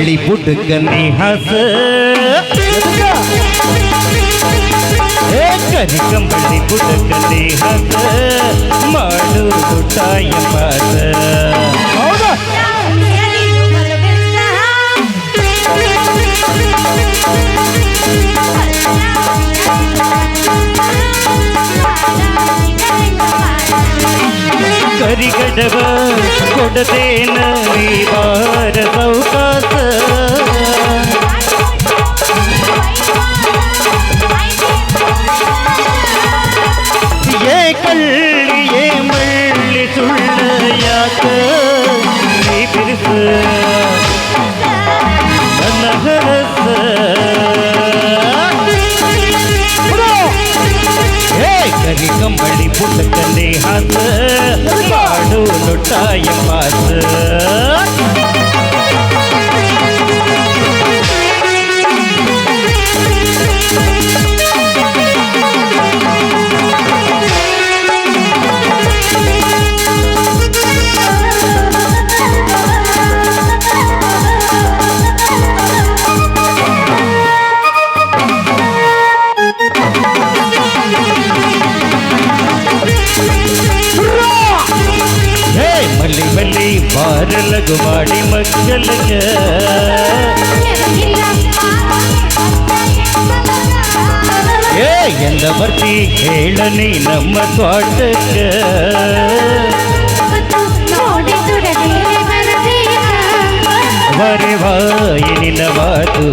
ಕಂಬಳಿ ಬುಡ್ಕನ್ನಿ ಹಸ. ಏ ಕರಿ ಕಂಬಳಿ ಬುಡ್ಕನ್ನಿ ಹಾಸ. ಮಾಡು ಟಾಯ ಪಾಸ ಕರಿಗಡವ ಕೊಡದೇನ ಬಾರ ಸೌಕಾಸ? ಏ ಕಳ್ಳಿ ಏ ಮಳ್ಳಿ ಸುಳ್ಳ ಯಾಕ? ನೀ ಬಿರುಸ ನನ್ನ ಹರಸ. ಕರಿ ಕಂಬಳಿ ಪುಟ್ಟಕಲ್ಲಿ ಹಾಸ ಮಾಡು ಲೊಟ್ಟಾಯ ಮಾಡಿ ಮಕ್ಕಳಗ ಏ ಎಲ್ಲ ಬರ್ತಿ ಹೇಳನಿ ನಮ್ಮ ತೋಟಕ್ಕ ಬರೆ ವಾಯಿನಿನ ಮಾತು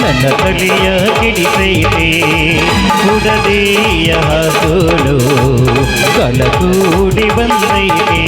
ನನ್ನ ತಲೆಯ ಕಿಡಿಸೈತೆ ಕುಡದೆಯ ಹಾಸೋಳು ಕಲಕೂಡಿ ಬಂದೈತೆ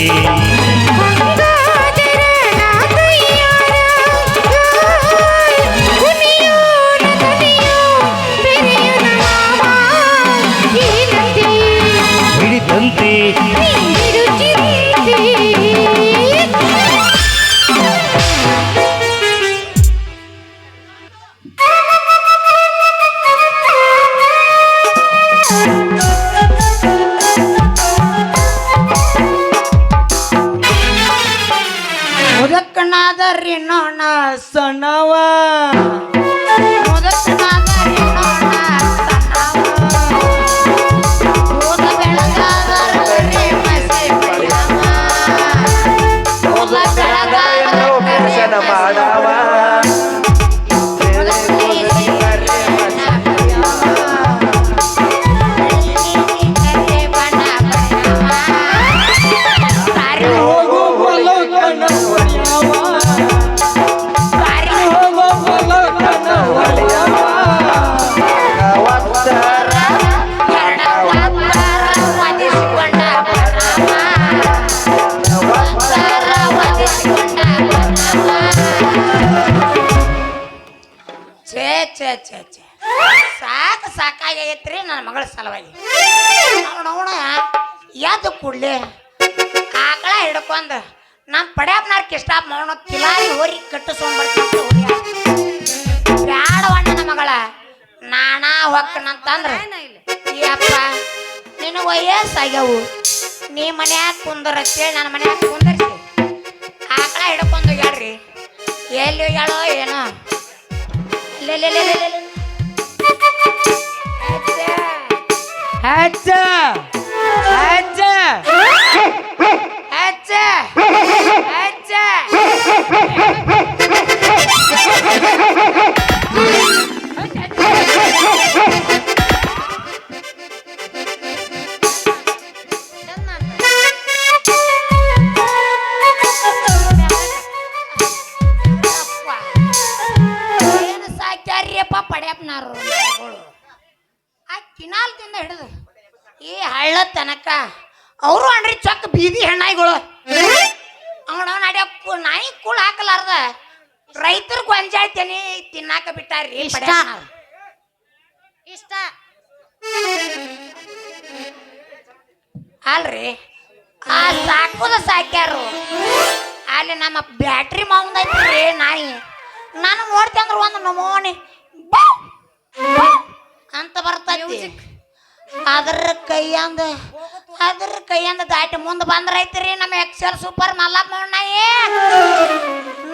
ಸಣ್ಣವ. ಛೇ ಛೇ ಸಾಕು ಸಾಕಾಗೈತ್ರಿ ನನ್ನ ಮಗಳ ಸಲುವಾಗಿ. ನೋಡ ಎದ್ದು ಕೂಡ್ಲಿ ಆಕಳ ಹಿಡ್ಕೊಂಡ್ ನಮ್ಮ ಪಡ್ಯಾಪ್ನಾರ್ ಕಿಸ್ಟಾಪ್ ಮಾಡೋಣ ತಿಲಾರಿ ಹೋರಿ ಕಟ್ಟಿಸ್ಕೊಂಡ್ಬರ್ತಿತ್ತು ಬ್ಯಾಡವಣ್ಣ ನನ್ನ ಮಗಳ. ನಾನಾ ಹೊಕ್ಕನಂತಂದ್ರ ಅಪ್ಪ ನಿನ್ನ ವಯಸ್ಸಾಗ್ಯಾವು. ನೀ ಮನ್ಯಾಗ ಕುಂದರ ಅಂತೇಳಿ ನನ್ನ ಮನ್ಯಾಗ ಕುಂದರ್ಸಿ. ಆಕಳ ಹಿಡ್ಕೊಂಡು ಹೇಳ್ರಿ ಎಲ್ಲಿ ಹೋಗ್ಯಾಳೋ ಏನೋ. ಲೇ ಲೇ ಲೇ ಲೇ ಲೇ ಲೇ. ಅಜ್ಜ ಅಲ್ರಿ? ಆ ಸಾಕುದ ಸಾಕ್ಯಾರು. ಅಲ್ಲಿ ನಮ್ಮ ಬ್ಯಾಟ್ರಿ ಮಾವಂದೈತ್ರಿ ನಾಯಿ. ನಾನು ನೋಡ್ತೆ ಅಂದ್ರೆ ಒಂದು ನಮೋನಿ ಅಂತ ಬರ್ತೈತಿ. ಅದ್ರ ಕೈಯಂದ ಅದ್ರ ಕೈಯಂದ ದಾಟಿ ಮುಂದೆ ಬಂದ್ರೈತ್ರಿ ನಮ್ಮ ಎಕ್ಸೆಲ್ ಸೂಪರ್ ಮಲ್ಲಪ್ಪ ನಾಯಿ.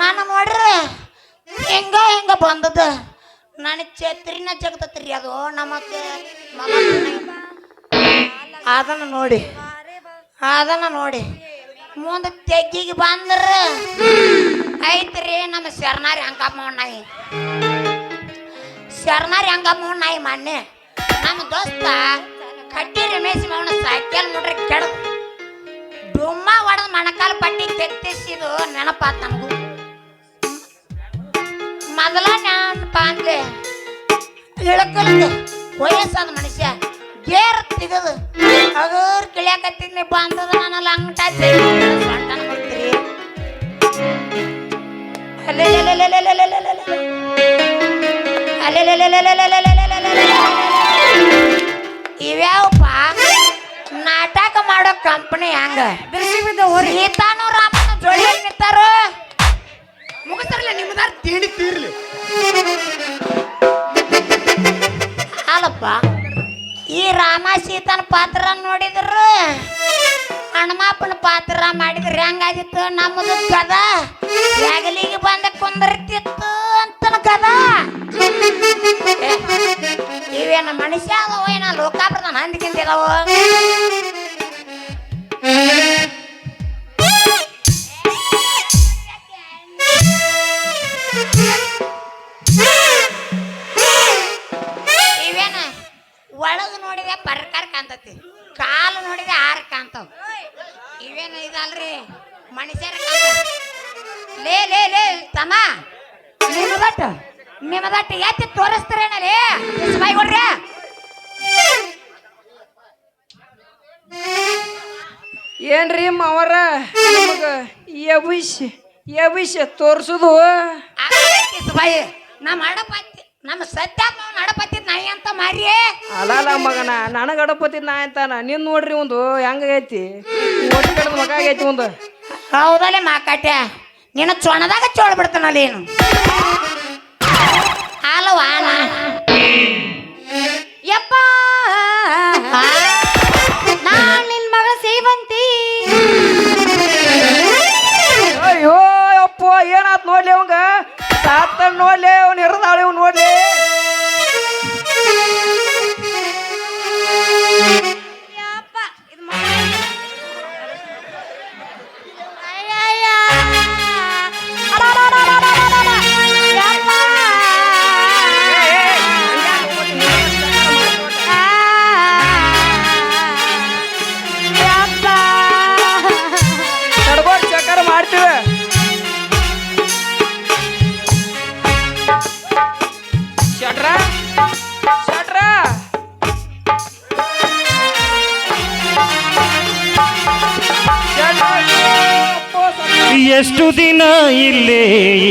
ನಾನು ನೋಡ್ರಿ ಬಂದದ. ನನ್ನ ಛತ್ರಿನ ಜಗತತ್ರಿ ಅದು ನಮಗೆ ಅದನ್ನ ನೋಡಿ. ಅದನ್ನ ನೋಡಿ. ಮುಂದೆ ತೆಗ್ಗಿಗೆ ಬಂದ್ರ ಐತ್ರಿ ನಮ್ಮ ಶರಣಾರಿ ಹಂಗಮ್ಮ ನಾಯಿ. ಶರಣಾರಿ ಹಂಗಮ್ಮ ನಾಯಿ ಮೊನ್ನೆ ನಮ್ಮ ದೋಸ್ತ ಕಟ್ಟಿ ರಮೇಶ್ ಮವನ ಸೈಕಲ್ ನೋಡ್ರಿ ಕೆಡ ಡುಮ್ಮ ಹೊಡೆದ ಮಣಕಾಲ ಪಟ್ಟಿ ಕೆತ್ತಿಸಿದು ನೆನಪಾತ್ ನಮಗೂ. ಮೊದಲ ನೆನಪ ಅಂದ್ರೆ ಇಳಕಲ್ದು ವಯಸ್ಸಾದ ಮನುಷ್ಯ. ಗೇರ್ ತೆಗದು ಅಗರ್ ಕಿಳಿಯಾಕತ್ತಿದ್ನಿ ಬಂದದ ನನ್ನ ಲಂಗಟ ಸೊಂಟನ ಮುಟ್ರಿ ಇವ್ಯಾವಪ್ಪ ನಾಟಕ ಮಾಡೋ ಕಂಪನಿ ಹಂಗ ರಾಮನ ಜೋಡಿ ನಿಂತಾರು ನೋಡಿದ್ರು? ಹಣಮಾಪನ ಪಾತ್ರ ಮಾಡಿದ್ರೆ ಹೆಂಗಾಗಿತ್ತು? ನಮ್ಮದು ಕದ ಹೆಗಲಿಗೆ ಬಂದ ಕುಂದರ್ತಿತ್ತು ಅಂತ ಕದ ಇವೇನ ಮನುಷ್ಯ ಅದಾವ ಏನ? ಲೋಕಾಪ್ರದ ಹಂದಿಗಿಂತ ಇವೇನ ಇದಲ್ರಿ? ಮನುಷ್ಯರ ಲೇ ಲೇ ಲೇ ತಮ್ಮ. ನಿಮ್ಮದಟ್ಟ ನಿಮ್ಮದಟ್ಟ ಎತ್ತಿ ತೋರಿಸ್ತಾರೇನಲ್ಲಿ ಬಾಯಿ ಕೊಡ್ರಿ. ಏನ್ರಿ ಮಾವರ ನಮಗ ಯವಿಷ್ ಯವಿಷ್ ತೋರ್ಸುದು? ಬಾಯಿ. ನಮ್ಮ ಹಡಪತ್ತಿ ನಮ್ಮ ಸತ್ಯಾತ್ಮ ಗಣಪತಿ ನಾಯಿ ಅಂತ ಮಾರಿ ಅಲ್ಲ ಮಗನ ನನಗೆ ಅಡಪತಿ ನಾ. ಅಂತಾನ ನೀನ್ ನೋಡ್ರಿ ಒಂದು ಹೆಂಗೈತಿ ಒಟ್ಟು ಕಡದ ಮಗ ಆಗೈತಿ ಒಂದು. ಹೌದಲ್ಲೇ ಮಾಕಾಟ್ಯ ನಿನ್ನ ಚೊಣದಾಗ ಚೋಳ ಬಿಡ್ತಾನಲ್ಲ ಏನು ಅಲ್ವಾ ಶಟ್ರ ಎಷ್ಟು ದಿನ ಇಲ್ಲೇ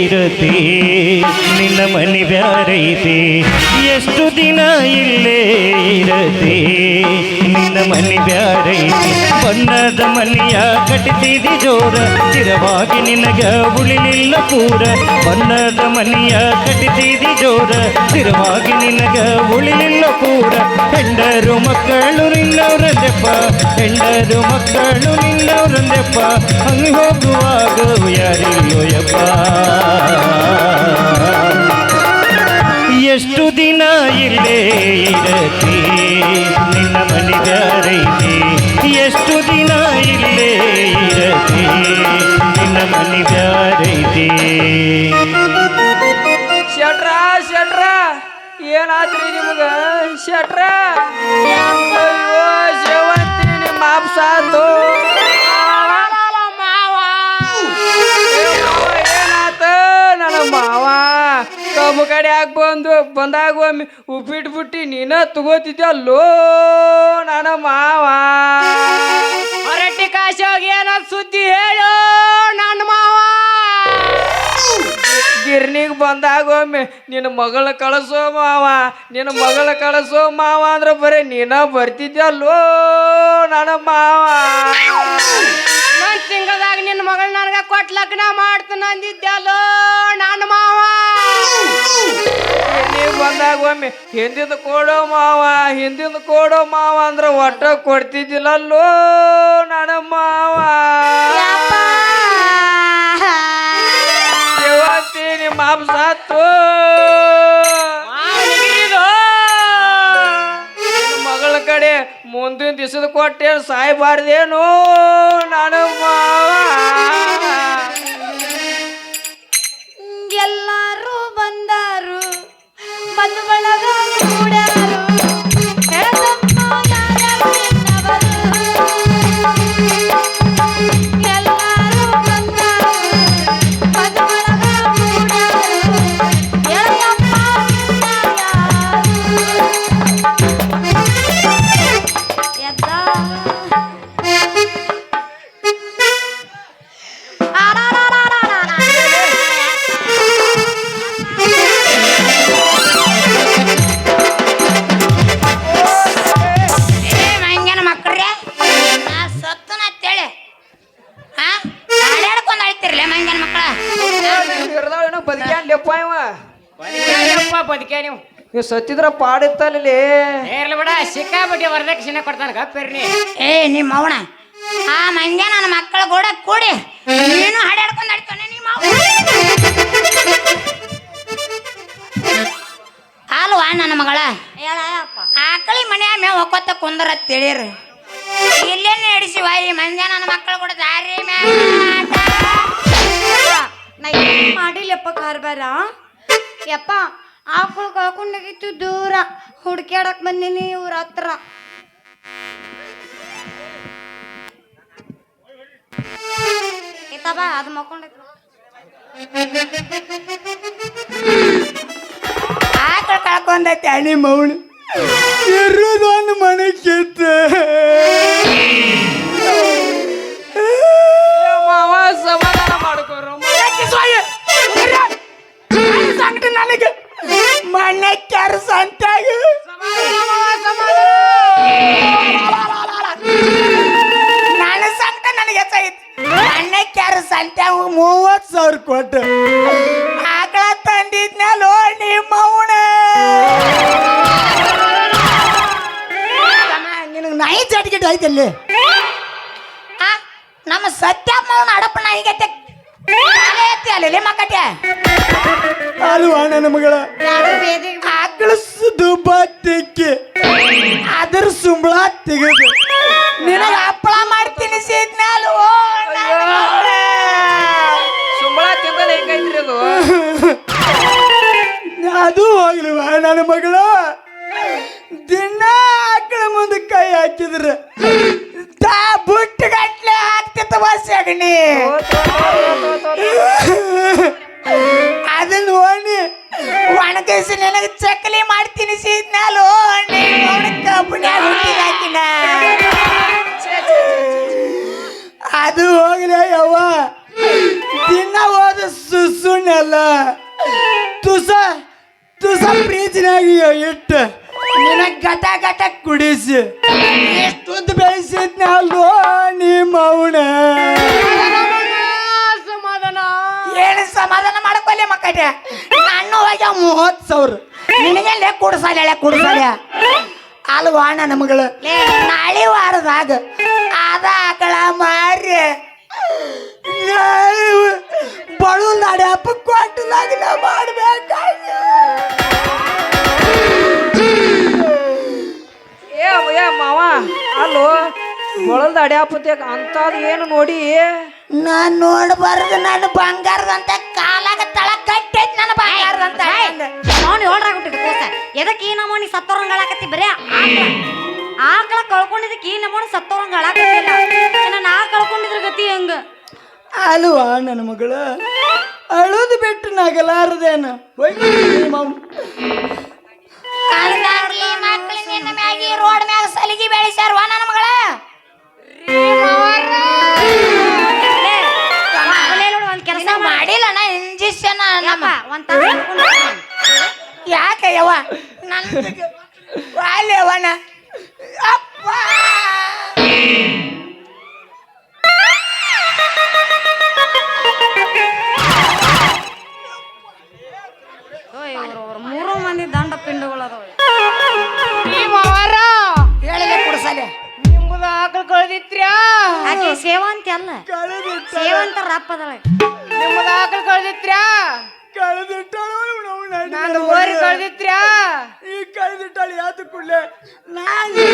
ಇರತೆ ನಿನ್ನ ಮನೆ ಬ್ಯಾರೈತೆ ಎಷ್ಟು ದಿನ ಇಲ್ಲೇ ಇರತೆ ನಿನ್ನ ಮನೆ ಬ್ಯಾರೈತೆ ಬಣ್ಣದ ಮನೆಯ ಕಟ್ಟಿದಿ ಜೋರ. ಸ್ಥಿರವಾಗಿ ನಿನಗ ಉಳಿಲಿಲ್ಲ ಪೂರ. ಬಣ್ಣದ ಮನೆಯ ಕಟ್ಟಿದಿ ಜೋರ. ಸ್ಥಿರವಾಗಿ ನಿನಗ ಉಳಿಲಿಲ್ಲ ಪೂರ. ಹೆಂಡರು ಮಕ್ಕಳು ನಿನ್ನವರಂದೆಪ್ಪ ಹೆಂಡರು ಮಕ್ಕಳು ನಿನ್ನವರಂದೆಪ್ಪ ಹಂಗೆ ಹೋಗುವಾಗ ಯಾರಿಲ್ಲೋ ಯಾರಿಲ್ಲೋಯಪ್ಪ ಎಷ್ಟು ದಿನ ಇಲ್ಲೇ ಇರತಿ? ನಿನ್ನ ಮನೆ ಬ್ಯಾರೈತಿ ಎಷ್ಟು ದಿನ ಇಲ್ಲೇ ಇರತಿ? ನಿನ್ನ ಮನೆ ಬ್ಯಾರೈತಿ ಶಟ್ರ ಶಟ್ರ ಏನಾದ್ರಿ ನಿಮಗ? ಶಟ್ರ, ಅಯ್ಯೋ ಶಿವಂತಿ ನಿಮ್ಮ ಸಾತು ಕಬ್ಬು ಯಾಕೆ ಬಂದು ಬಂದಾಗ ಒಮ್ಮೆ ಉಪ್ಪಿಟ್ಟು ಬಿಟ್ಟು ನೀನ ತಗೋತಿದ್ದಲ್ಲೋ ನನ್ನ ಮಾವ. ಹೊರಟ್ಟಿ ಹೋಗಿ ಏನ ಸುದ್ದಿ ಹೇಳು ನನ್ನ ಮಾವ. ಗಿರ್ನಿಗೆ ಬಂದಾಗ ಒಮ್ಮೆ ನಿನ್ನ ಮಗಳ ಕಳಸೋ ಮಾವ. ನಿನ್ನ ಮಗಳ ಕಳಿಸೋ ಮಾವ ಅಂದ್ರೆ ಬರೀ ನೀನ ಬರ್ತಿದ್ದಲ್ಲೋ ನನ್ನ ಮಾವ. ನನ್ನ ತಿಂಗಳದಾಗ ನಿನ್ನ ಮಗಳ ನನಗೆ ಕೊಟ್ಟು ಲಗ್ನ ಮಾಡ್ತಾನ ಅಂದಿದ್ದಲ್ಲೋ ನನ್ನ ಮಾವ. ನೀವು ಬಂದಾಗ ಒಮ್ಮೆ ಹಿಂದಿಂದ ಕೊಡೋ ಮಾವ ಹಿಂದಿಂದ ಕೊಡೋ ಮಾವ ಅಂದ್ರೆ ಒಟ್ಟ ಕೊಡ್ತಿದ್ದಿಲ್ಲಲ್ಲೋ ನನ್ನ ಮಾವ. ಇವತ್ತಿ ನಿಮ್ಮ ಮಾಪ್ ಸಾತು ಕಡೆ ಮುಂದಿನ ದಿವಸದ ಕೊಟ್ಟೆ ಸಾಯ್ಬಾರ್ದೇನು ನಾನು ಎಲ್ಲರೂ ಬಂದಾರು. ಬಂದು ಬಳಗ ನೀವು ಸತ್ತಿದ್ರ ಪಾಡಿತ್ತಲ್ಲಿ. ಸಿಕ್ಕಾಬಿಟ್ಟಿ ಬಿಡ ವರದಕ್ಷಿಣೆ ಕೊಡ್ತಾನ ಗಪ್ಪಿರ್ನಿ ಏ ನಿಮ್ಮ ಅವಣ ಆ ಮಂಜ ನನ್ನ ಮಕ್ಕಳ ಕೂಡ ಕೂಡಿ ನೀನು ಹಾಡ್ಯಾಡ್ಕೊಂಡು ನಡ್ತಾನೆ ನಿಮ್ಮ ಅಲ್ವಾ ನನ್ನ ಮಗಳ? ಹೇಳಪ್ಪ ಆಕಳಿ ಮನ್ಯಾಗ ಮೇವ್ ಹೊಕ್ಕೋತ ಕುಂದ್ರ ತಿಳಿರಿ. ಇಲ್ಲೇನು ನಡೆಸಿವ ಈ ಮಂಜ ನನ್ನ ಮಕ್ಕಳು ಕೂಡ ದಾರಿ ಏನ್ ಮಾಡಿಲ್ಲಪ್ಪ ಕಾರ್ಬಾರ? ಯಪ್ಪ ಆಕಳು ಕಳ್ಕೊಂಡೋಗಿತ್ತು ದೂರ. ಹುಡ್ಕ್ಯಾಡಕ್ ಬಂದೀನಿ ಇವ್ರ ಹತ್ರ. ಇತ್ತಪ್ಪ ಅದು ಮಕ್ಕೊಂಡೈತಿ ಆಕಳು ಕಳ್ಕೊಂಡೈತೆ ಅಣಿ ಮೌಳು. ಇರುದೊಂದು ಮನೆ ಕೆತ್ತ ಮಾವ ಸಮಾಧಾನ ಮಾಡ್ಕೋರು ನನಗೆ. ಮನೆ ಕೆಲಸ ಅಂತಾಗ ನನ್ನ ಸಂಕಟ ನನಗೆ ಹೆಚ್ಚಾಗಿತ್ತು ಕೆಲಸ ಅಂತ ಮೂವತ್ತು ಸಾವಿರ ಕೊಟ್ಟು ಆಕಳ ತಂದಿದ್ನಲ್ಲೋ ನಿಮ್ಮ ಅವನ ನಿನಗೆ ನಾಯಿ ಚಟಿಕೆಟ್ ಐತಲ್ಲಿ? ನಮ್ಮ ಸತ್ಯಮ್ಮ ಅಡಪ್ಪ ಅಡಪ ನಾಯಿಗೆ ಅಲ್ಲಿ ಮಕ್ಕಟ್ಟೆ ಅಲ್ವಾ ನನ್ನ ಮಗಳ ಅದರ ಸುದುಬ ಅದ್ರ ಸುಂಬಳ ತೆಗೆದು. ನಿನಗ ಹಪ್ಪಳ ಮಾಡಿ ತಿನ್ನಿಸಿದ್ನಲ್ವ ಸುಂಬಳ ತಿಂಬಲ್ ಹೆಂಗೈತ್ರಿ ಅದು? ಅದು ಹೋಗ್ಲಿವ ನನ್ನ ಮಗಳು. ದಿನ ಆಕಳ ಮುಂದೆ ನಿನಗೆಲ್ಲೇ ಕುಡ್ಸಾಲೆ ಕುಡ್ಸಾಲೆ ಅಲ್ವಾ ನನ್ನ ಮಗಳು? ನಾಳೆ ವಾರದಾಗ ಅದ ಆಕಳ ಮಾರಿ ಬಳು ನಡಪ ಕೊಟ್ಟು ಲಗ್ನ ಮಾಡ್ಬೇಕಾಗ ಏ ಏ ಮಾವ ಅಲ್ಲೋ ಬಳಲ್ದ ಅಡ್ಯಾಪತ್ಯಾಗ ಅಂತದ್ ಏನು ನೋಡಿ? ನಾನ್ ನೋಡಬಾರ್ದು ನನ್ನ ಬಂಗಾರದಂತ ಕಾಲಾಗ ತಳ ಕಟ್ಟೈತಿ ನನ್ನ ಬಂಗಾರದಂತ ಅವನು ಹುಟ್ಟಿದ ಕೋಸ ಎದಕ್ಕೆ ಈ ನಮೂನಿ ಸತ್ತೋರಂಗಳಾಕತ್ತಿ ಬರೇ? ಆಕಳ. ಆಕಳ ಕಳ್ಕೊಂಡಿದ್ದಕ್ಕೆ ಈ ನಮೂನಿ ಸತ್ತೋರಂಗಳಾಕತ್ತಿಲ್ಲ ಇನ್ನ ನಾ ಕಳ್ಕೊಂಡಿದ್ರ ಗತಿ ಹೆಂಗ? ಅಲ್ವಾ ನನ್ನ ಮಗಳ? ಅಳೋದು ಬಿಟ್ಟು ನಗಲಾರದೇನ? ಮಕ್ಳು ನಿನ್ನ ಮ್ಯಾಗಿ ರೋಡ್ ಮ್ಯಾಗ ಸಲಿಗಿ ವ ನನ್ನ ಮಗಳ? ಒಂದ್ ತಾಸ. ಯಾಕೆ ಯವ್ವ? ನನ್ನ ವಾಲ್ಯವನ ಅಪ್ಪ! ಓಯ್ ಇವ್ರು ಮೂರು ಮಂದಿ ದಂಡ ಪಿಂಡಗಳು ಅದಾವ. ಹೇಳಿದೆ ಕುಡ್ಸಲೆ. ಆಕಳು ಕಳ್ದಿತ್ರ್ಯಾ? ಆಕೆ ಸೇವಂತಿ ಅಲ್ಲ. ಸೇವಂತ ರಪ್ಪ ಅದಾಳ. ಆಕಳು ಕಳ್ದಿತ್ರ್ಯಾ? ಕಳೆದು ಕಳಿತ್ರ್ಯಾ ಈ ಕಳೆದಿಟ್ಟಲ್ಲಿ ಯಾತು ಕೂಡಲೇ ನಾನು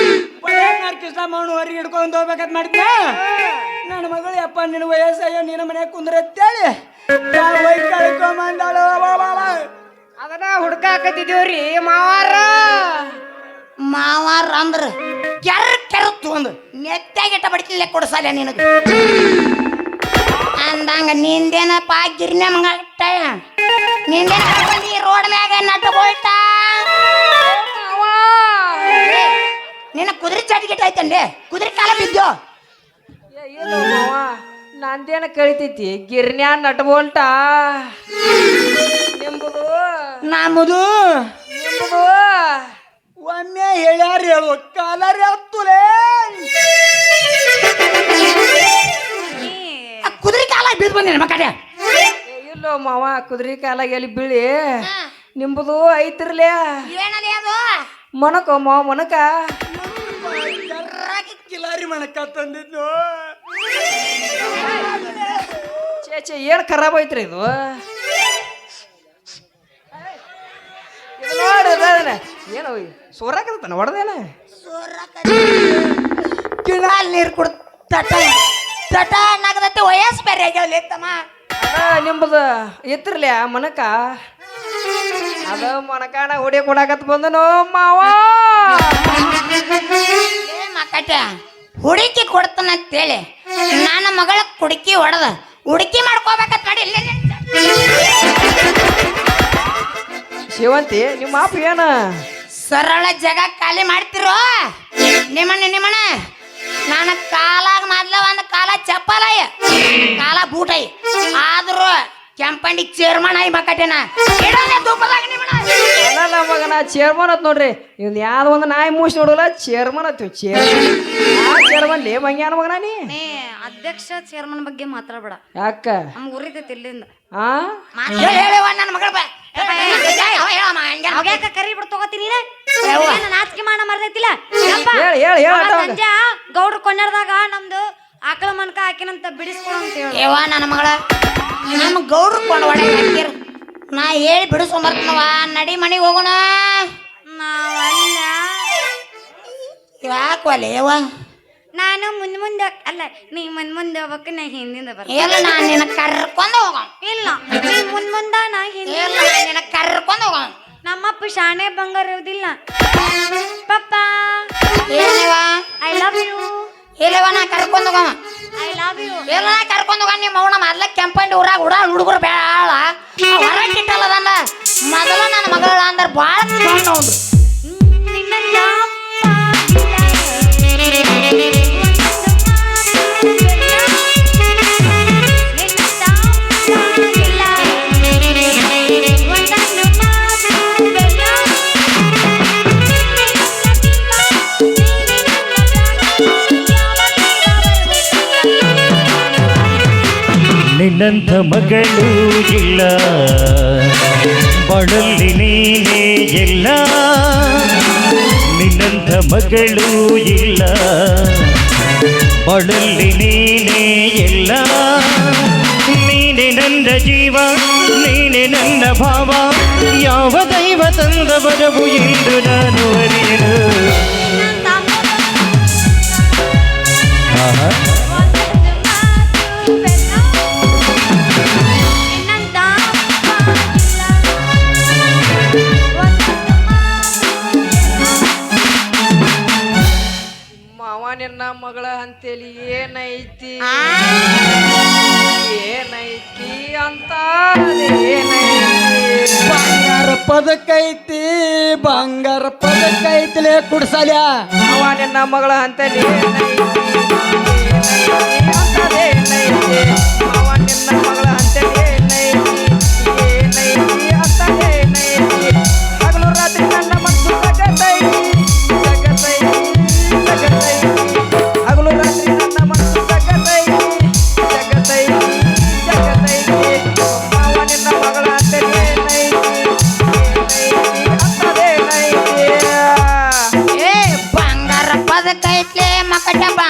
ಪಡೆಯನ್ನಾರು ಕೃಷ್ಣ ಮೌನ ಹೊರಗೆ ಹಿಡ್ಕೊಂಡು ಹೋಗ್ಬೇಕಂತ ಮಾಡಿದ್ದೆ ನನ್ನ ಮಗಳು ಯಪ್ಪ ನಿನ್ನ ವಯಸ್ಸಯ್ಯ ನಿನ್ನ ಮನೆ ಕುಂದ್ರತ್ತೇಳಿ ಕಳ್ಕೊಂಬಂದಾಳು. ಅದನ್ನ ಹುಡ್ಕಾಕತ್ತಿದ್ದೇವ್ರಿ ಮಾವಾರ. ಮಾವಾರ ಅಂದ್ರ ಕೆರ ಕೆರತ್ತು ಒಂದು ನೆತ್ತಾಗಿಟ್ಟ ಬಡಿತಿಲ್ಲ ಕೊಡ್ಸಾಲೆ ನಿನಗೆ. ಅಂದಂಗ ನಿಂದೇನಪ್ಪ ಗಿರ್ನೆ ಮಂಗಟ್ಟ ನಿಂದೇನ ಕರ್ಕೊಂಡಿ ರೋಡ್ ಮ್ಯಾಗ ನಟ್ಟು ಬೋಲ್ಟ ನಿನ್ನ ಕುದುರೆ ಚಾಟಿಗಿಟ್ಟ ಐತಂಡೆ ಕುದುರೆ ಕಾಲ ಬಿದ್ದೋ? ನಂದೇನ ಕಳಿತೈತಿ ಗಿರ್ನ್ಯಾನ್ ನಟ್ಬೋಲ್ಟ ನಿಂಬುದು? ನಮ್ಮದು ನಿಂಬುದು? ಒಮ್ಮೆ ಹೇಳ್ಯಾರ ಹೇಳು ಕಾಲರಿ ಹತ್ತುಲೇ. ಕುದುರೆ ಕಾಲ ಬಿದ್ದು ಬಂದಿನ ನಮ್ಮ ಏ, ಇಲ್ಲೋ ಮಾವ ಕುದುರೆ ಕಾಲ ಎಲ್ಲಿ ಬೀಳಿ? ನಿಂಬುದು ಐತಿರ್ಲೇ? ಏನಲ್ಲಿ ಅದು? ಮೊನಕ ಮಾವ ಮೊನಕ ಕರ್ರಾಗಿ ಕಿಲಾರಿ ಮಣಕ ತಂದಿದ್ದು ಚೇ ಚೇ ಏನು ಖರಾಬ್ ಐತ್ರಿ ಇದು? ಇದು ಏನೋ ಸೋರಾಕತ್ತಾನ ಹೊಡೆದೇನ? ಕಿಣಾಲ್ ನೀರು ಕುಡ್ ತಟ ನಗದತ್ತೆ ವಯಸ್ಸು ಬೇರೆ ಆಗ್ಯಾವಲ್ಲ ತಮ್ಮ ನಿಮ್ಮದು ಆ ಮನಕ? ಅದು ಮನಕಾಣ ಹೊಡಿ ಕೊಡಾಕತ್ ಬಂದನು ಮಾವ. ಏ ಮಕ್ಕಟ ಹುಡುಕಿ ಕೊಡ್ತಾನಂತೇಳಿ ನನ್ನ ಮಗಳ ಕುಡುಕಿ ಹೊಡೆದ. ಹುಡುಕಿ ಮಾಡ್ಕೋಬೇಕಂತ ಮಾಡಿ ಇಲ್ಲ ಶಿವಂತಿ ನಿಮ್ಮ ಅಪ್ಪ ಏನ? ಸರಳ ಜಗ ಖಾಲಿ ಮಾಡ್ತಿರೋ? ನಿಮ್ಮಣ್ಣ ನಿಮ್ಮಣ್ಣ. ನನ್ನ ಕಾಲಾಗ ಮೊದ್ಲ ಒಂದು ಕಾಲ ಚಪ್ಪಲಯ್ಯ ಕಾಲ ಬೂಟೈ ಆದ್ರೂ ಕೆಂಪಂಡಿ ಚೇರ್ಮನ್ ಆಯ್ ಮಕ್ಕಟೇನ ಇಡೋನೆ ಧೂಪದಾಗ ನಿಮ್ಮಣ್ಣ ಅಲ್ಲ ಮಗನ ಚೇರ್ಮನ್ ಅತ್ ನೋಡ್ರಿ. ಇವ್ನ ಯಾವ್ದು ಒಂದು ನಾಯಿ ಮೂಸಿ ನೋಡಲ್ಲ ಚೇರ್ಮನ್ ಅತ್ತೀವಿ ಚೇರ್ಮನ್ ಆ ಚೇರ್ಮನ್ ಲೇ ಮಂಗ್ಯಾನ ಮಗನ ನೀ? ನೀ ಅಧ್ಯಕ್ಷ ಚೇರ್ಮನ್ ಬಗ್ಗೆ ಮಾತಾಡ್ಬೇಡ. ಯಾಕ? ನಮ್ ಉರಿತೈತಿ ಇಲ್ಲಿಂದ. ಆ? ಕರಿ ಬಿಡ್ ತಗೋತೀನಿ. ನಾಚಿಕೆ ಮಾಡ ಮರ್ದೈತಿಲ್ಲ? ಯಪ್ಪ, ಹೇಳಿ ಹೇಳಿ ಹೇಳ ಅವ ಸಂಜೆ ಗೌಡ್ರ ಕೊಂಡಾಡ್ದಾಗ ನಮ್ದು ಆಕಳ ಮನ್ಕ ಹಾಕಿನಂತ ಬಿಡಿಸ್ಕೊಡು ಅಂತ ಹೇಳಿ. ನನ್ನ ಮಗಳ ನಮ್ಮ ಗೌಡ್ರು ಕೊಂಡು ಹಾಕಿರ್ ನಾ ಹೇಳಿ ಬಿಡಿಸ್ಕೊಂಬರ್ತನವ ನಡಿ ಮನೆಗೆ ಹೋಗೋಣ. ನಾವಲ್ಲ. ಏವ ನಾನು ಮುಂದ್ ಮುಂದೆ ಅಲ್ಲ ನೀ ಮುಂದ್ ಮುಂದೆ ಹೋಗ್ಬೇಕು ನಾ ಹಿಂದಿಂದ ಬರ್ತೀನಿ. ಇಲ್ಲ ನಾನು ನಿನ್ನ ಕರ್ಕೊಂಡು ಹೋಗೋಣ. ಇಲ್ಲ ನೀ ಮುಂದ್ ಮುಂದ ನಾ ಹಿಂದೆ ಇಲ್ಲ ನಾನು ನಿನ್ನ ಕರ್ಕೊಂಡು ಹೋಗೋಣ. ನಮ್ಮಪ್ಪ ಶಾಣೆ ಬಂಗಾರ ಇರೋದಿಲ್ಲ. ಪಪ್ಪ. ಏನಿವ ಐ ಲವ್ ಯು ಇಲ್ಲವ ನಾ ಕರ್ಕೊಂಡು ಹೋಗೋಣ. ಐ ಲವ್ ಯು ಇಲ್ಲ ನಾ ಕರ್ಕೊಂಡು ಹೋಗೋಣ ನಿಮ್ಮ ಅವನ ಮೊದ್ಲ ಕೆಂಪಂಡಿ ಊರಾಗ ಹುಡ ಹುಡುಗರು ಬೇಳ ಹೊರಗೆ ಇಟ್ಟಲ್ಲದನ್ನ ಮೊದಲ ನನ್ನ ಮಗಳ ಅಂದ್ರೆ ಭಾಳ ಕಣ್ಣು ನಿನ್ನಂಥ ಮಗಳು ಇಲ್ಲ. ಬಡಲ್ಲಿ ನೀನೇ ಎಲ್ಲ ನಿನ್ನಂಥ ಮಗಳು ಇಲ್ಲ. ಬಡಲ್ಲಿ ನೀನೇ ಎಲ್ಲ ನೀನೆ ನನ್ನ ಜೀವ ನೀನೆ ನನ್ನ ಭಾವ. ಯಾವ ದೈವ ತಂದ ಬರವು ಎಂದು ನಾನು ಅರಿಯಲು. ನಿನ್ನ ಮಗಳ ಅಂತೇಳಿ ಏನೈತಿ? ಏನೈತಿ ಅಂತ ಏನೈತಿ? ಬಂಗಾರ ಪದಕೈತಿ ಬಂಗಾರ ಪದಕೈತಿಲೇ ಕುಡ್ಸಲ್ಯ? ಅವ ನಿನ್ನ ಮಗಳ ಅಂತೇಳಿ ಏನೈತಿ? ಅವ ನಿನ್ನ ಮಗಳ ಅಂತೇಳಿ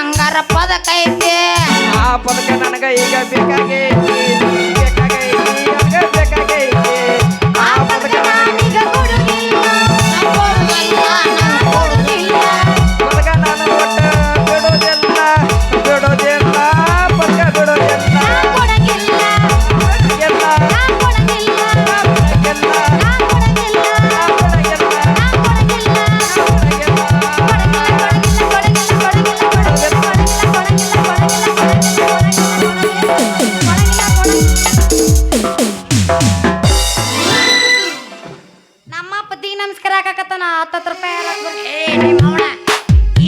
ಮಕಟ ಪದಕ ಐತೆ. ಆ ಪದಕ ನನಗ ಈಗ ಬೇಕಾಗೈತಿ. ಹತ್ತತ್ತು ರೂಪಾಯಿ. ಏ ನಿಮ್ಮ ಅವನ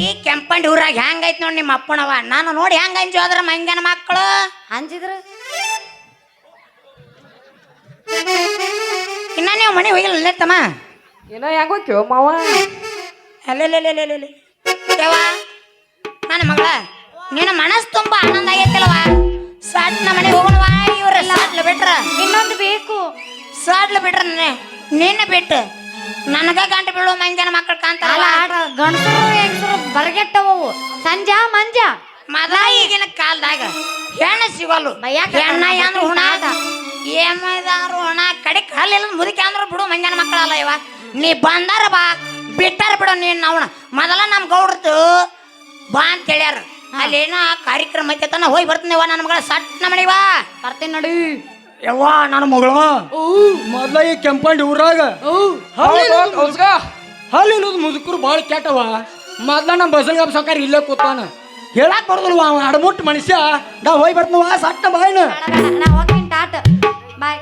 ಈ ಕೆಂಪಂಡಿ ಊರಾಗ ಹೆಂಗೈತ್ ನೋಡಿ ನಿಮ್ಮ ಅಪ್ಪನವ ನಾನು ನೋಡಿ ಹೆಂಗ ಹಂಚು ಅದ್ರ ಮಂಗನ ಮಕ್ಕಳು. ಹಂಚಿದ್ರು ಇನ್ನ ನೀವು ಮನೆ ಹೋಗಿಲ್ಲ ತಮ್ಮ ಏನೋ ಹೆಂಗೋ ಕೇಳ ಮಾವ? ನನ್ನ ಮಗಳ ನಿನ್ನ ಮನಸ್ಸು ತುಂಬಾ ಆನಂದ ಆಗೈತಿಲ್ವ ನಮ್ಮ ಮನೆಗೆ ಹೋಗೋಣವಾ ಇವರೆಲ್ಲ ಸಾಟ್ಲು ಬಿಟ್ರ. ಇನ್ನೊಂದು ಬೇಕು. ಸಾಟ್ಲು ಬಿಟ್ರ ನಿನ್ನ ಬಿಟ್ಟು. ನನಗ ಗಂಟು ಬೀಳೋ ಮಂಜನ ಮಕ್ಕಳು ಕಾಂತಾರಲ್ಲ ಗಂಡಸರು ಹೆಂಗಸರು ಬರಗೆಟ್ಟವು ಸಂಜಾ ಮಂಜ. ಮದ ಈಗಿನ ಕಾಲದಾಗ ಹೆಣ್ಣು ಸಿಗೋಲ್ಲು. ಹೆಣ್ಣ ಅಂದ್ರ ಹುಣ ಅದ ಏಮದಾರು ಹುಣ ಕಡಿಕ್ ಹಲ್ಲಿಲ್ಲ ಮುದುಕಿ ಅಂದ್ರೆ ಬಿಡು ಮಂಜನ ಮಕ್ಕಳಲ್ಲ ಇವ. ನೀ ಬಂದಾರ ಬಾ ಬಿಟ್ಟಾರ ಬಿಡು ನೀನ್ ಅವಣ ಮೊದಲ ನಮ್ ಗೌಡ್ರದು ಬಾ ಅಂತ ಹೇಳ್ಯಾರ. ಅಲ್ಲೇನೋ ಕಾರ್ಯಕ್ರಮ ಐತನ ಹೋಗಿ ಬರ್ತೀನಿ ನನ್ನ ಮಗಳ ಸಟ್ ನಮ್ಮ ಬರ್ತೀನಿ ನೋಡಿ. ಯವ್ವ ನನ್ನ ಮಗಳು. ಮೊದ್ಲ ಈ ಕೆಂಪಂಡಿ ಊರಾಗ. ಹಲ್ಲಿಲ್ಲದ ಮುದುಕರು ಭಾಳ ಕೆಟ್ಟವ. ಮೊದ್ಲ ನಮ್ಮ ಬಸಲ್ಗಪ್ಪ ಸಾಕಾರ ಇಲ್ಲೇ ಕೂತಾನ. ಹೇಳಕ್ ಬರ್ದಲ್ವ ಅವ? ಅಡಮುಟ್ಟು ಮನುಷ್ಯ. ನಾ ಹೋಗಿ ಬರ್ತೀನವ ಸಟ್ಟ ಬಾಯ್ನ. ನಾ ಹೋಗ್ತೀನಿ ಟಾಟ್ ಬಾಯ್.